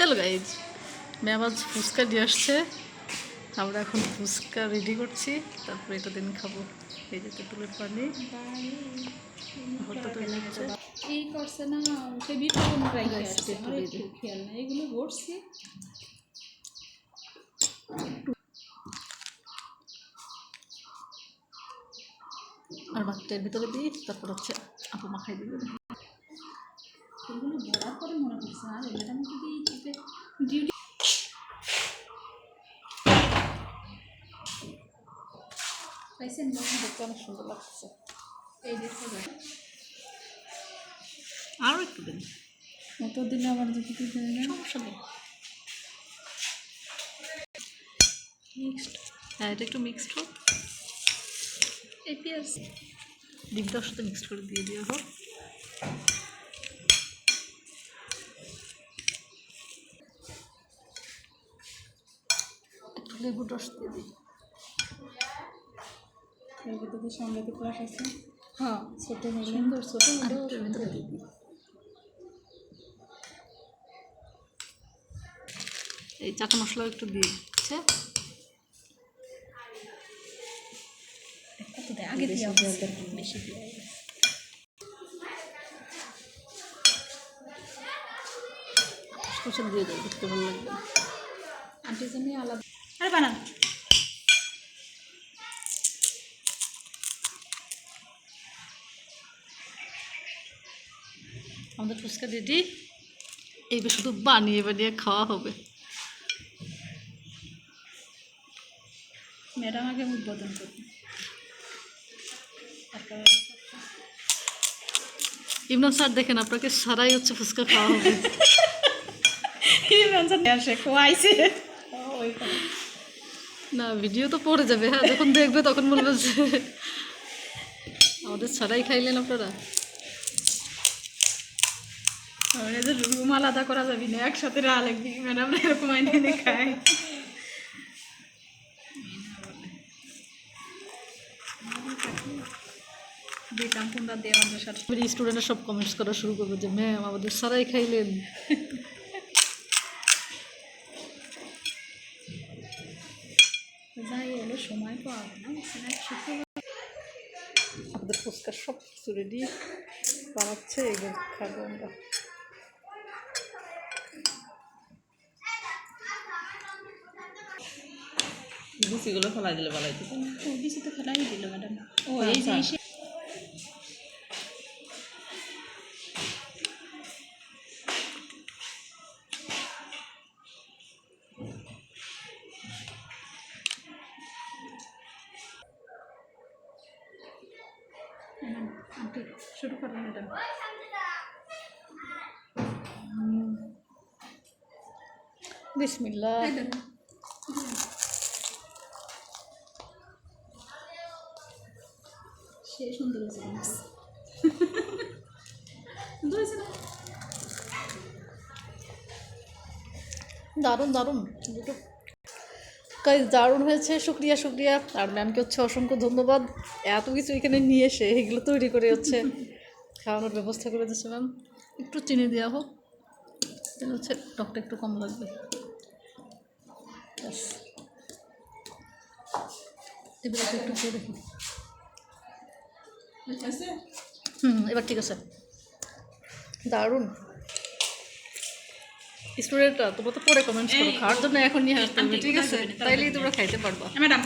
চলো guys ma'am আজ ফুচকা দিয়ে আসছে। আমরা এখন ফুচকা রেডি করছি। তারপরে এটা দিন খাব। এই যে তেঁতুলের পানি। এই করছে না। খেয়াল এগুলো ভরছি। আর ভাতটার ভিতরে দিই তারপর হচ্ছে আপু মাখাই দিবে এগুলো ভরার পরে মনে করছে আর ম্যাডাম যদি ডিউটি পাইছেন না? দেখতে অনেক সুন্দর লাগছে এই দেখতে আরও একটু দিন অত দিলে আবার যদি দিতে না সমস্যা নেই মিক্সড হ্যাঁ এটা একটু মিক্সড হোক এই পেঁয়াজ ডিমটার সাথে মিক্সড করে দিয়ে দেওয়া হোক একটু লেবুর রস দিয়ে দিই এর ভিতরে সঙ্গে ক্লাস আছে। হ্যাঁ। ছোটো সুন্দর ছোটো এই চাটা মশলা একটু দিয়ে দিচ্ছে। আগে বেশি দিয়ে দিয়ে দেখতে ভালো লাগবে। আন্টি আলাদা। আরে বানান। আমাদের ফুচকা রেডি এইবার শুধু বানিয়ে বানিয়ে খাওয়া হবে। ম্যাডাম আগে উদ্বোধন করবে ইমরান স্যার দেখেন আপনাকে সারাই হচ্ছে ফুচকা খাওয়া হবে। আসে খোয়াইছে। না ভিডিও তো পড়ে যাবে হ্যাঁ যখন দেখবে তখন বলবে যে আমাদের ছাড়াই খাইলেন আপনারা। রুম আলাদা করা যাবে না একসাথে রা লাগবে ম্যাডাম এরকম আইনে এনে খায় দিতাম কোনটা দিয়ে আমাদের সাথে স্টুডেন্টরা সব কমেন্টস করা শুরু করবে যে ম্যাম আমাদের সারাই খাইলেন। যাই হলো সময় পাওয়া না আমাদের সব কিছু রেডি বানাচ্ছে এগুলো খাব আমরা। বিচিগুলো ফেলাই দিলে ভালো হইতো। ও বেশি তো খেলাই দিল ম্যাডাম। ও এই যে শুরু করুন ম্যাডাম। বিসমিল্লাহ। সে সুন্দর হয়েছে সুন্দর হয়েছে না? দারুণ দারুণ। দুটো। কাজ দারুণ হয়েছে শুক্রিয়া শুক্রিয়া। আর ম্যামকে হচ্ছে অসংখ্য ধন্যবাদ। এত কিছু এখানে নিয়ে এসে এগুলো তৈরি করে হচ্ছে খাওয়ানোর ব্যবস্থা করে দিচ্ছে ম্যাম একটু চিনি দেওয়া হোক তাহলে হচ্ছে টকটা একটু কম লাগবে। এবার একটু করে হুম এবার ঠিক আছে। দারুণ। স্টুডেন্টরা তোমরা তো পরে কমেন্টস করো খাওয়ার জন্য এখন নিয়ে আসতে হবে ঠিক আছে? তাইলেই তোমরা খাইতে পারবা। ম্যাডাম